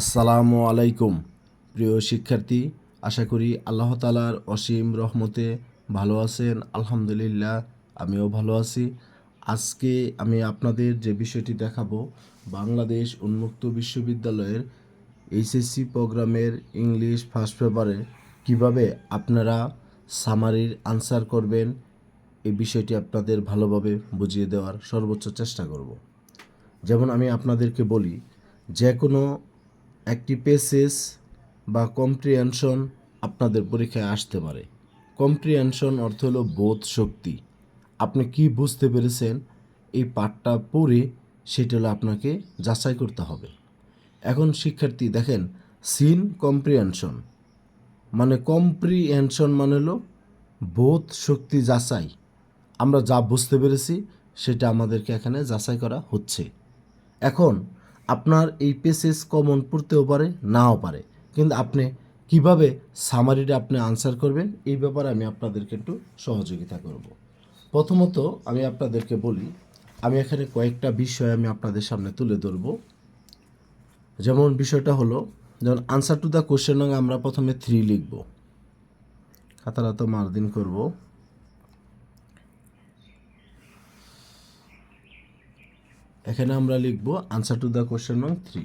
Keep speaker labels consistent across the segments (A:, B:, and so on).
A: আসসালামু আলাইকুম। প্রিয় শিক্ষার্থী, আশা করি আল্লাহ তালার অসীম রহমতে ভালো আছেন। আলহামদুলিল্লাহ, আমিও ভালো আছি। আজকে আমি আপনাদের যে বিষয়টি দেখাবো, বাংলাদেশ উন্মুক্ত বিশ্ববিদ্যালয়ের এইচএসসি প্রোগ্রামের ইংলিশ ফার্স্ট পেপারে কীভাবে আপনারা সামারির আনসার করবেন এই বিষয়টি আপনাদের ভালোভাবে বুঝিয়ে দেওয়ার সর্বোচ্চ চেষ্টা করব। যেমন আমি আপনাদেরকে বলি, যে কোনো একটি পেসেস বা কম্প্রিহেনশন আপনাদের পরীক্ষায় আসতে পারে। কম্প্রিহেনশন অর্থ হলো বোধ শক্তি। আপনি কি বুঝতে পেরেছেন? এই পাঠটা পড়ে সেটা হলো আপনাকে যাচাই করতে হবে। এখন শিক্ষার্থী, দেখেন, সিন কম্প্রিহেনশন। মানে কম্প্রিহেনশন মানে হলো বোধ শক্তি যাচাই। আমরা যা বুঝতে পেরেছি সেটা আমাদেরকে এখানে যাচাই করা হচ্ছে। এখন আপনার এই পেসেস কমন পড়তেও পারে, নাও পারে। কিন্তু আপনি কীভাবে সামারিটা আপনি আনসার করবেন, এই ব্যাপারে আমি আপনাদেরকে একটু সহযোগিতা করব। প্রথমত আমি আপনাদেরকে বলি, আমি এখানে কয়েকটা বিষয় আমি আপনাদের সামনে তুলে ধরব। যেমন বিষয়টা হলো, যেমন আনসার টু দ্য কোশ্চেন আমরা প্রথমে থ্রি লিখব। খাতাটা তো মার্দিন করব। এখানে আমরা লিখব আনসার টু দ্য কোশ্চেন নং থ্রি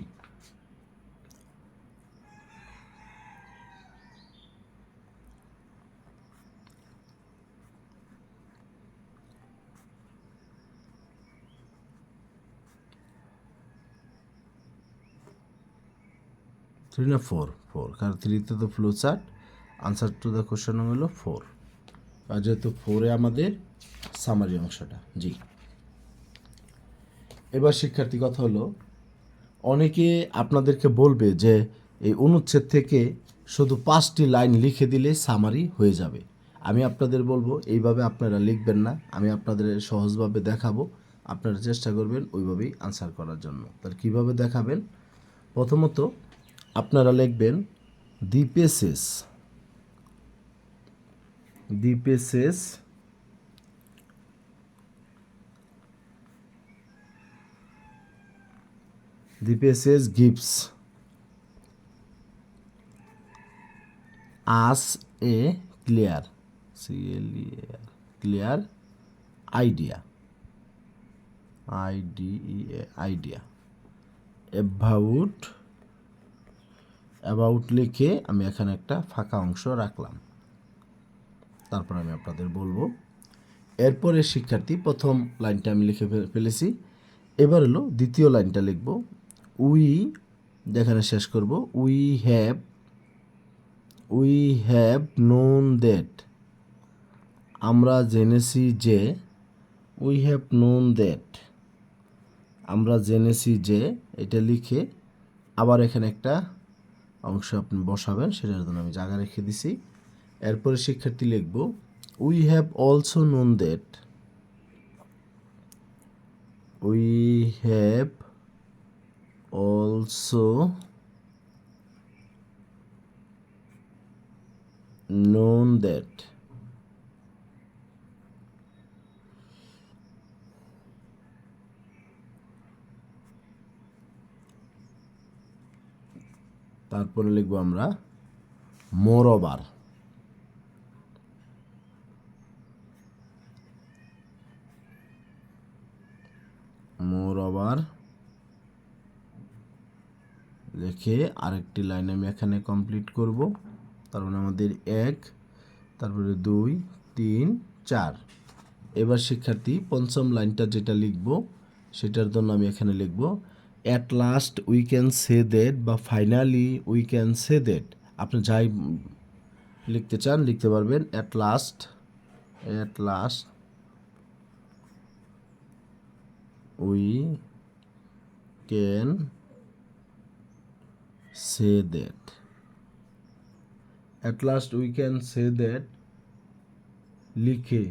A: থ্রি না ফোর ফোর কারণ থ্রিতে তো flow chart answer to the question হলো ফোর আর যেহেতু ফোরে আমাদের সামারি অংশটা, জি। এবার শিক্ষার্থী কথা হলো, অনেকে আপনাদেরকে বলবে যে এই অনুচ্ছেদ থেকে শুধু পাঁচটি লাইন লিখে দিলে সামারি হয়ে যাবে। আমি আপনাদের বলব, এইভাবে আপনারা লিখবেন না, আমি আপনাদের সহজভাবে দেখাবো, আপনারা চেষ্টা করবেন ওইভাবেই আনসার করার জন্য। তাহলে কীভাবে দেখাবেন? প্রথমত আপনারা লিখবেন the passage the passage The passage gives us a clear, C-L-E-A-R, clear idea, I-D-E-A, idea. About about লিখে আমি এখানে একটা ফাঁকা অংশ রাখলাম। তারপর আমি আপনাদের বলব। এরপরে শিক্ষার্থী প্রথম লাইনটা আমি লিখে ফেলেছি। এবার হলো দ্বিতীয় লাইনটা লিখব। উই যেখানে শেষ করব we have we have known that আমরা জেনেছি যে উই হ্যাভ নোন দ্যাট আমরা জেনেছি যে, এটা লিখে আবার এখানে একটা অংশ আপনি বসাবেন, সেটার জন্য আমি জায়গা রেখে দিছি। এরপরে শিক্ষার্থী লিখব we have also known that we have also known that তারপরে লিখব আমরা মোর লিখে আরেকটি লাইন আমি এখানে কমপ্লিট করব। তার মানে আমাদের এক, তারপরে দুই, তিন, চার। এবার শিক্ষার্থী পঞ্চম লাইনটা যেটা লিখব, সেটার জন্য আমি এখানে লিখব at last we can say that বা finally we can say that আপনি যাই লিখতে চান, লিখতে পারবেন at last at last we can say that. At last we can say that লিখে।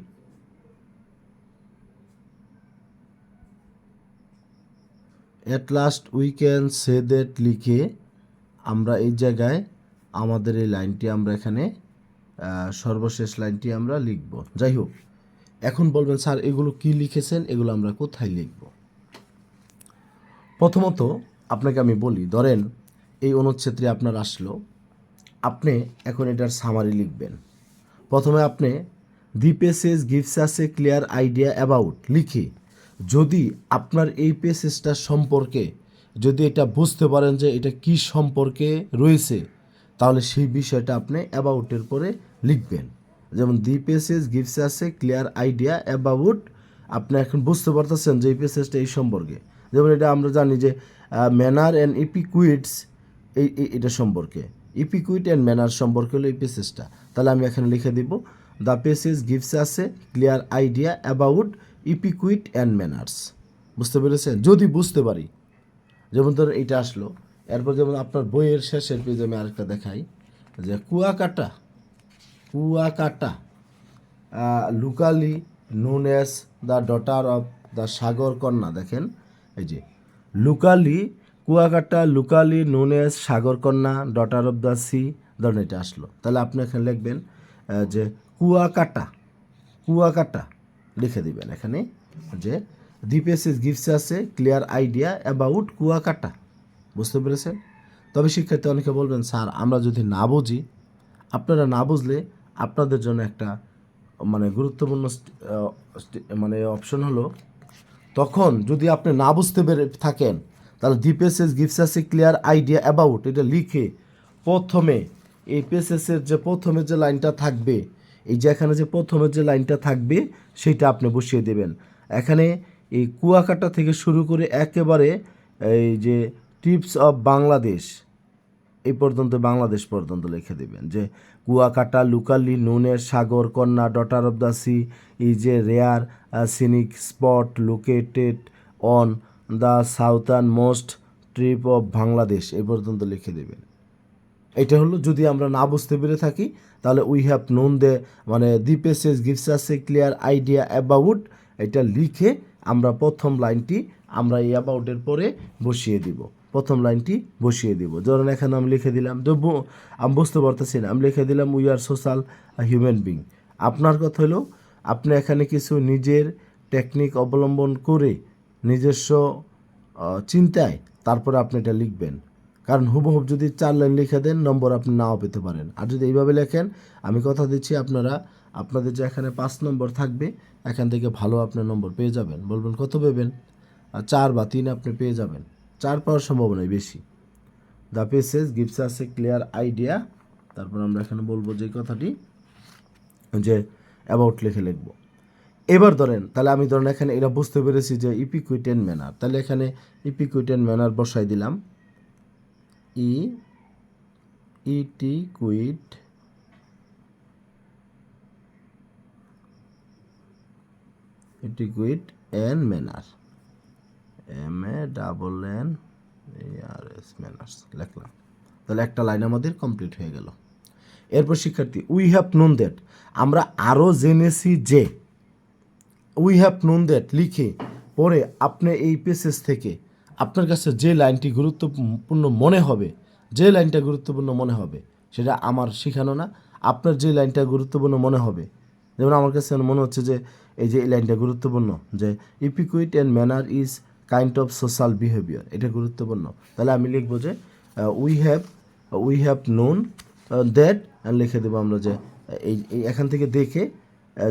A: At last we can say that লিখে আমরা এই জায়গায় আমাদের এই লাইনটি আমরা এখানে সর্বশেষ লাইনটি আমরা লিখব। যাই হোক, এখন বলবেন, স্যার, এগুলো কি লিখেছেন? এগুলো আমরা কোথায় লিখব? প্রথমত আপনাকে আমি বলি, ধরেন এই অনুচ্ছেদটি আপনার আসলো। আপনি এখন এটার সামারি লিখবেন। প্রথমে আপনি the passage gives us a clear idea about লিখে। যদি আপনার এই পেসেজটার সম্পর্কে, যদি এটা বুঝতে পারেন যে এটা কি সম্পর্কে রয়েছে, তাহলে সেই বিষয়টা আপনি অ্যাবাউটের পরে লিখবেন। যেমন the passage gives us a clear idea about আপনি এখন বুঝতে পারতেছেন যে এই পেসেজটা এই সম্পর্কে। যেমন, এটা আমরা জানি যে ম্যানার অ্যান্ড ইপিকুইটস এই এটা সম্পর্কে। ইপিকুইট অ্যান্ড ম্যানার সম্পর্কে হলো এই পেসেজটা তাহলে আমি এখানে লিখে দিব the passage gives a clear idea about etiquette and manners বুঝতে পেরেছেন? যদি বুঝতে পারি। যেমন ধরুন এইটা আসলো। এরপর যেমন আপনার বইয়ের শেষের পেজে আমি আরেকটা দেখাই, যে Kuakata Kuakata locally known as the daughter of the Sagar Kanya, দেখেন, এই যে, locally Kuakata, locally known as Sagar Kanya daughter of the sea ধরুন এটা আসলো। তাহলে আপনি এখানে লিখবেন যে কুয়াকাটা কুয়াকাটা লিখে দিবেন এখানে, যে দিপেসিস গিফটস আছে ক্লিয়ার আইডিয়া অ্যাবাউট কুয়াকাটা। বুঝতে পেরেছেন? তবে শিক্ষার্থী অনেকে বলবেন, স্যার, আমরা যদি না বুঝি, আপনারা না বুঝলে আপনাদের জন্য একটা মানে গুরুত্বপূর্ণ মানে অপশন হলো, তখন যদি আপনি না বুঝতে পেরে থাকেন তাহলে the passage gives us a clear idea about এটা লিখে প্রথমে, এই পেসেসের যে প্রথমে যে লাইনটা থাকবে, এই যে এখানে যে প্রথমে যে লাইনটা থাকবে সেইটা আপনি বসিয়ে দেবেন। এখানে এই কুয়াকাটা থেকে শুরু করে একেবারে এই যে টিপস অফ বাংলাদেশ এই পর্যন্ত বাংলাদেশ পর্যন্ত লিখে দেবেন। যে কুয়াকাটা, লুকালি, নুনের Sagar, Kanya daughter of the sea is a rare scenic spot located on the southern most trip of Bangladesh এই পর্যন্ত লিখে দেবেন। এটা হলো যদি আমরা না বুঝতে পেরে থাকি, তাহলে উই হ্যাভ নোন দে মানে the passage gives us a clear idea about এটা লিখে আমরা প্রথম লাইনটি আমরা এই অ্যাবাউটের পরে বসিয়ে দিব। প্রথম লাইনটি বসিয়ে দিব। ধরুন এখানে আমি লিখে দিলাম আমি বুঝতে পারতেছি না, আমি লিখে দিলাম we are social human being আপনার কথা হলো, আপনি এখানে কিছু নিজের টেকনিক অবলম্বন করে নিজস্ব চিন্তায় তারপরে আপনি এটা লিখবেন। কারণ হুবহুব যদি চার লাইন লিখে দেন, নম্বর আপনি নাও পেতে পারেন। আর যদি এইভাবে লেখেন, আমি কথা দিচ্ছি আপনারা, আপনাদের যে এখানে পাঁচ নম্বর থাকবে, এখান থেকে ভালো আপনার নম্বর পেয়ে যাবেন। বলবেন, কত পেবেন? আর চার বা তিন আপনি পেয়ে যাবেন। চার পাওয়ার সম্ভাবনাই বেশি। The passage gives us a clear idea তারপর আমরা এখানে বলব যে কথাটি, যে অ্যাবাউট লিখে লিখব। এবার ধরেন, তাহলে আমি ধরেন এখানে এটা বুঝতে পেরেছি যে ইপিকুইটেন ম্যানার তাহলে এখানে ইপিকুইটেন ম্যানার বসাই দিলাম। E ET quit etiquette and manner M A double N R S manners লিখলাম। তাহলে একটা লাইন আমাদের কমপ্লিট হয়ে গেল। এরপর শিক্ষার্থী উই হ্যাভ নোন দ্যাট আমরা আরও জেনেছি যে উই হ্যাভ নোন দ্যাট লিখে পরে আপনি এই পেসেজ থেকে আপনার কাছে যে লাইনটি গুরুত্বপূর্ণ মনে হবে, যে লাইনটা গুরুত্বপূর্ণ মনে হবে, সেটা আমার শেখানো না। আপনার যে লাইনটা গুরুত্বপূর্ণ মনে হবে, যেমন আমার কাছে মনে হচ্ছে যে এই যে এই লাইনটা গুরুত্বপূর্ণ, যে etiquette and manner is kind of social behaviour এটা গুরুত্বপূর্ণ। তাহলে আমি লিখব যে we have we have known that লিখে দেবো আমরা যে, এই এখান থেকে দেখে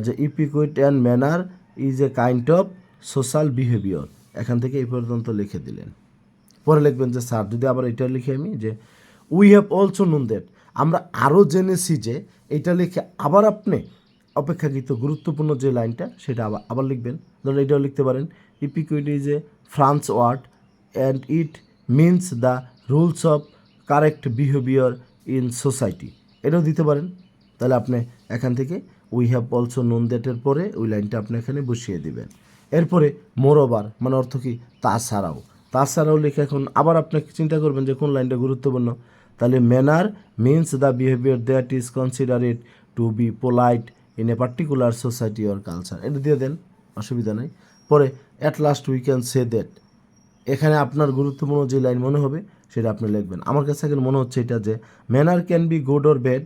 A: যে etiquette and manner is a kind of social behaviour এখান থেকে এই পর্যন্ত লিখে দিলেন। পরে লিখবেন যে, স্যার, যদি আবার এটা লিখে আমি যে we have also known that আমরা আরও জেনেছি যে, এটা লিখে আবার আপনি অপেক্ষাকৃত গুরুত্বপূর্ণ যে লাইনটা, সেটা আবার আবার লিখবেন। ধরুন এটাও লিখতে পারেন। Etiquette is a France word and it means the rules of correct behaviour in society এটাও দিতে পারেন। তাহলে আপনি এখান থেকে উই হ্যাভ অলসো নোন দ্যাটের পরে ওই লাইনটা আপনি এখানে বসিয়ে দিবেন। এরপরে মোরোবার মানে অর্থ কি? তাছাড়াও। তাছাড়াও লিখে এখন আবার আপনি চিন্তা করবেন যে কোন লাইনটা গুরুত্বপূর্ণ। তাহলে manner means the behaviour that is considered to be polite in a particular society or culture এটা দিয়ে দেন, অসুবিধা নেই। পরে at last we can say that এখানে আপনার গুরুত্বপূর্ণ যে লাইন মনে হবে, সেটা আপনি লিখবেন। আমার কাছে এখন মনে হচ্ছে এটা যে manner can be good or bad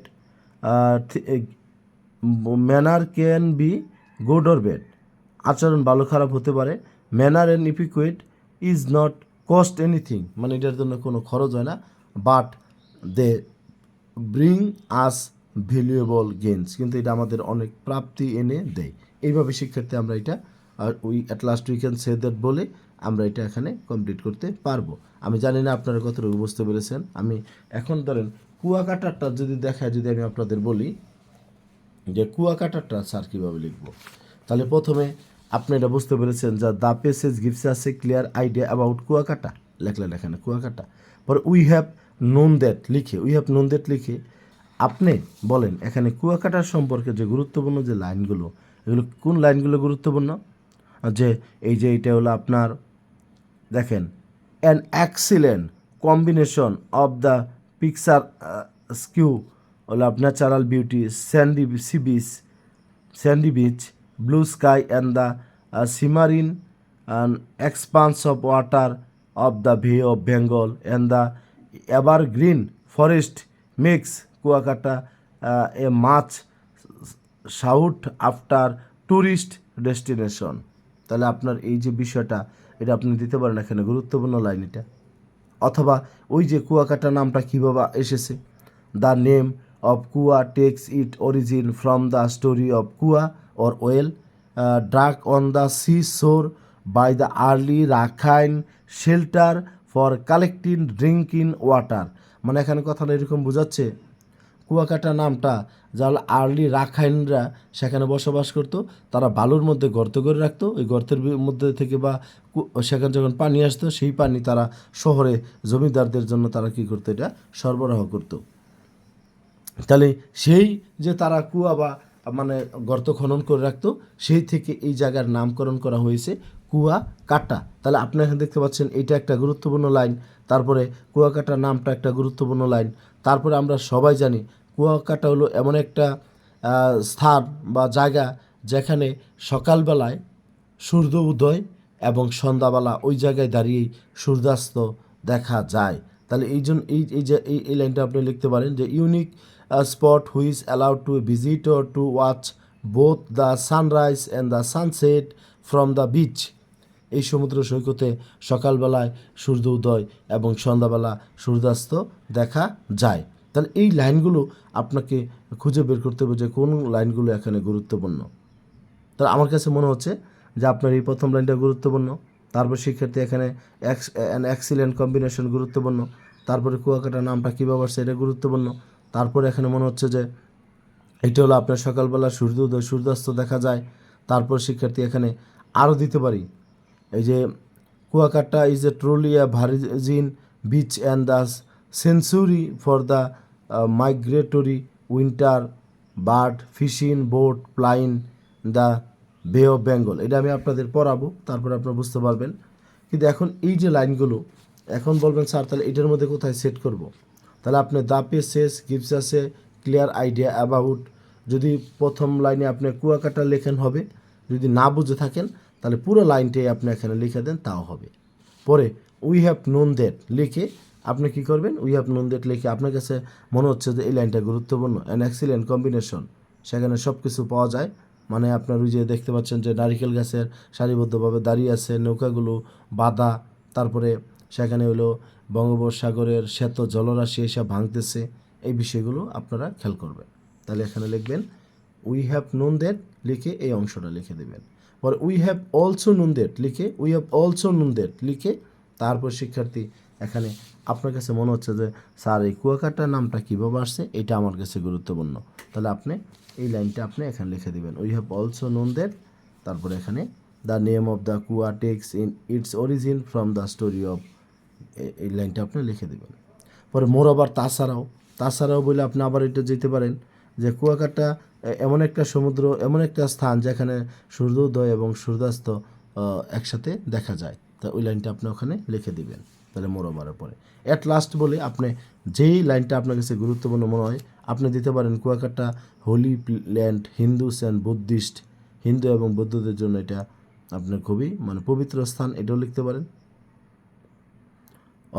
A: manner can be good or bad? আচরণ ভালো, খারাপ হতে পারে। Manner and etiquette is not cost anything. মানে এটার জন্য কোনো খরচ হয় না। But they bring us valuable games কিন্তু এটা আমাদের অনেক প্রাপ্তি এনে দেয়। এইভাবে শিক্ষার্থী আমরা এটা, আর we at last we can say that বলে আমরা এটা এখানে কমপ্লিট করতে পারব। আমি জানি না আপনারা কতটুকু বুঝতে পেরেছেন। আমি এখন ধরেন কুয়াকাটারটা যদি দেখায়, যদি আমি আপনাদের বলি যে কুয়াকাটারটা স্যার কীভাবে লিখব? তাহলে প্রথমে আপনি এটা বুঝতে পেরেছেন যে the passage gives a clear idea about Kuakata. লেখলেন এখানে কুয়াকাটা। পরে উই হ্যাভ নোন দ্যাট লিখে উই হ্যাভ নোন দ্যাট লিখে আপনি বলেন এখানে কুয়াকাটার সম্পর্কে যে গুরুত্বপূর্ণ যে লাইনগুলো, এগুলো কোন লাইনগুলো গুরুত্বপূর্ণ? যে এই যে এটা হলো আপনার, দেখেন an excellent combination of the picturesque of natural beauty sandy sea beach sandy beach blue sky and the shimmering expanse of water of the Bay of Bengal and the evergreen forest makes Kuakata a most sought after tourist destination তাহলে আপনার এই যে বিষয়টা, এটা আপনি দিতে পারেন এখানে গুরুত্বপূর্ণ লাইন এটা অথবা ওই যে কুয়াকাটা নামটা কীভাবে এসেছে the name of Kua takes it origin from the story of kua or well dug on the sea shore by the early Rakhine shelter for collecting drinking water মানে এখানে কথাটা এরকম বোঝাচ্ছে, কুয়াকাটা নামটা যারা আর্লি রাখাইনরা সেখানে বসবাস করতো, তারা বালুর মধ্যে গর্ত করে রাখতো, ওই গর্তের মধ্যে থেকে বা সেখানে যখন পানি আসতো, সেই পানি তারা শহরে জমিদারদের জন্য তারা কী করতো, এটা সরবরাহ করতো। তাহলে সেই যে তারা কুয়া বা মানে গর্ত খনন করে রাখতো, সেই থেকে এই জায়গার নামকরণ করা হয়েছে কুয়া কাটা। তাহলে আপনি এখানে দেখতে পাচ্ছেন, এটা একটা গুরুত্বপূর্ণ লাইন, তারপরে কুয়াকাটা নামটা একটা গুরুত্বপূর্ণ লাইন। তারপরে আমরা সবাই জানি কুয়াকাটা হলো এমন একটা স্থান বা জায়গা যেখানে সকালবেলায় সূর্য উদয় এবং সন্ধ্যাবেলা ওই জায়গায় দাঁড়িয়েই সূর্যাস্ত দেখা যায়। তাহলে এই জন্য, এই এই যে, এই এই লাইনটা আপনি লিখতে পারেন যে, unique spot which allowed to visitor to watch both the sunrise and the sunset from the beach এই সমুদ্র সৈকতে সকালবেলায় সূর্য উদয় এবং সন্ধ্যাবেলা সূর্যাস্ত দেখা যায়। তাহলে এই লাইনগুলো আপনাকে খুঁজে বের করতে হবে যে কোন লাইনগুলো এখানে গুরুত্বপূর্ণ। তাহলে আমার কাছে মনে হচ্ছে যে আপনার এই প্রথম লাইনটা গুরুত্বপূর্ণ, তারপর শিক্ষার্থী এখানে অ্যাক্সিলেন্ট কম্বিনেশন গুরুত্বপূর্ণ, তারপরে কুয়াকাটা নামটা কীভাবে আসছে এটা গুরুত্বপূর্ণ তারপরে এখানে মনে হচ্ছে যে এটা হলো আপনার সকালবেলা সূর্যোদয় সূর্যাস্ত দেখা যায়। তারপর শিক্ষার্থী এখানে আরও দিতে পারি। এই যে Kuakata is a truly a virgin beach and the sanctuary for the migratory winter bird fishing boat plying the Bay of Bengal এটা আমি আপনাদের পড়াবো, তারপরে আপনারা বুঝতে পারবেন। কিন্তু এখন এই যে লাইনগুলো, এখন বলবেন, স্যার, তাহলে এটার মধ্যে কোথায় সেট করব। তাহলে আপনি দা পেসেস গিভস আছে ক্লিয়ার আইডিয়া অ্যাবাউট যদি প্রথম লাইনে আপনি কুয়াকাটা লেখেন হবে, যদি না বুঝে থাকেন, তাহলে পুরো লাইনটাই আপনি এখানে লিখে দেন, তাও হবে। পরে উই হ্যাভ নোন দ্যাট লিখে আপনি কি করবেন? উই হ্যাভ নোন দ্যাট লিখে আপনার কাছে মনে হচ্ছে যে এই লাইনটা গুরুত্বপূর্ণ অ্যান অ্যাক্সিলেন্ট কম্বিনেশন সেখানে সব কিছু পাওয়া যায়। মানে আপনার ওই যে দেখতে পাচ্ছেন যে নারিকেল গাছের সারিবদ্ধভাবে দাঁড়িয়ে আছে, নৌকাগুলো, বাঁধা, তারপরে সেখানে হলো বঙ্গোপসাগরের শ্বেত জলরাশি এসে ভাঙতেছে। এই বিষয়গুলো আপনারা খেয়াল করবেন। তাহলে এখানে লিখবেন উই হ্যাভ নোন দ্যাট লিখে এই অংশটা লিখে দেবেন। পরে we have also known that লিখে we have also known that লিখে তারপর শিক্ষার্থী, এখানে আপনার কাছে মনে হচ্ছে যে, স্যার, এই কুয়াকাটার নামটা কীভাবে আসছে? এটা আমার কাছে গুরুত্বপূর্ণ। তাহলে আপনি এই লাইনটা আপনি এখানে লিখে দিবেন we have also known that তারপরে এখানে the name of the Kua takes in its origin from the story of এই লাইনটা আপনি লিখে দেবেন। পরে মোর আবার তাছাড়াও তাছাড়াও বলে আপনি আবার এটা যেতে পারেন যে কুয়াকাটা এমন একটা সমুদ্র, এমন একটা স্থান যেখানে সূর্যোদয় এবং সূর্যাস্ত একসাথে দেখা যায়। তা ওই লাইনটা আপনি ওখানে লিখে দিবেন তাহলে মোর ওভারের পরে। অ্যাট লাস্ট বলে আপনি যেই লাইনটা আপনার কাছে গুরুত্বপূর্ণ মনে হয়, আপনি দিতে পারেন Kuakata, holy land Hindus and Buddhist, Hindu এবং বৌদ্ধদের জন্য এটা আপনার খুবই মানে পবিত্র স্থান, এটাও লিখতে পারেন।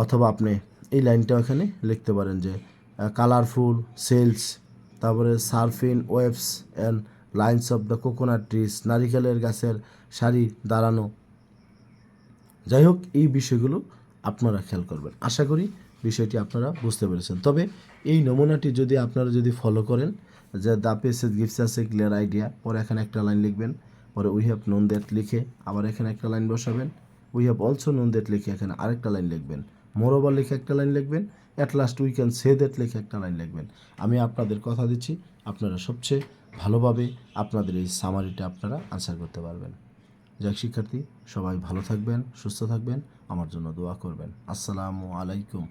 A: অথবা আপনি এই লাইনটা এখানে লিখতে পারেন যে কালারফুল সেলস তারপরে surfing waves and lines of the coconut trees নারিকেলের গাছের সারি দাঁড়ানো। যাই হোক, এই বিষয়গুলো আপনারা খেয়াল করবেন। আশা করি বিষয়টি আপনারা বুঝতে পেরেছেন। তবে এই নমুনাটি যদি আপনারা যদি ফলো করেন, যে দ্য পেসেজ গিফটস আছে ক্লিয়ার আইডিয়া, পরে এখানে একটা লাইন লিখবেন, পরে উই হ্যাভ নোন দ্যাট লিখে আবার এখানে একটা লাইন বসাবেন, we have also known that লিখে এখানে আরেকটা লাইন লিখবেন। মোরোবার লিখে একটা লাইন লিখবেন at last we can say that লিখে একটা লাইন লিখবেন। আমি আপনাদের কথা দিচ্ছি, আপনারা সবচেয়ে ভালোভাবে আপনাদের এই সামারিটা আপনারা আনসার করতে পারবেন। যাক শিক্ষার্থী, সবাই ভালো থাকবেন, সুস্থ থাকবেন, আমার জন্য দোয়া করবেন। আসসালামু আলাইকুম।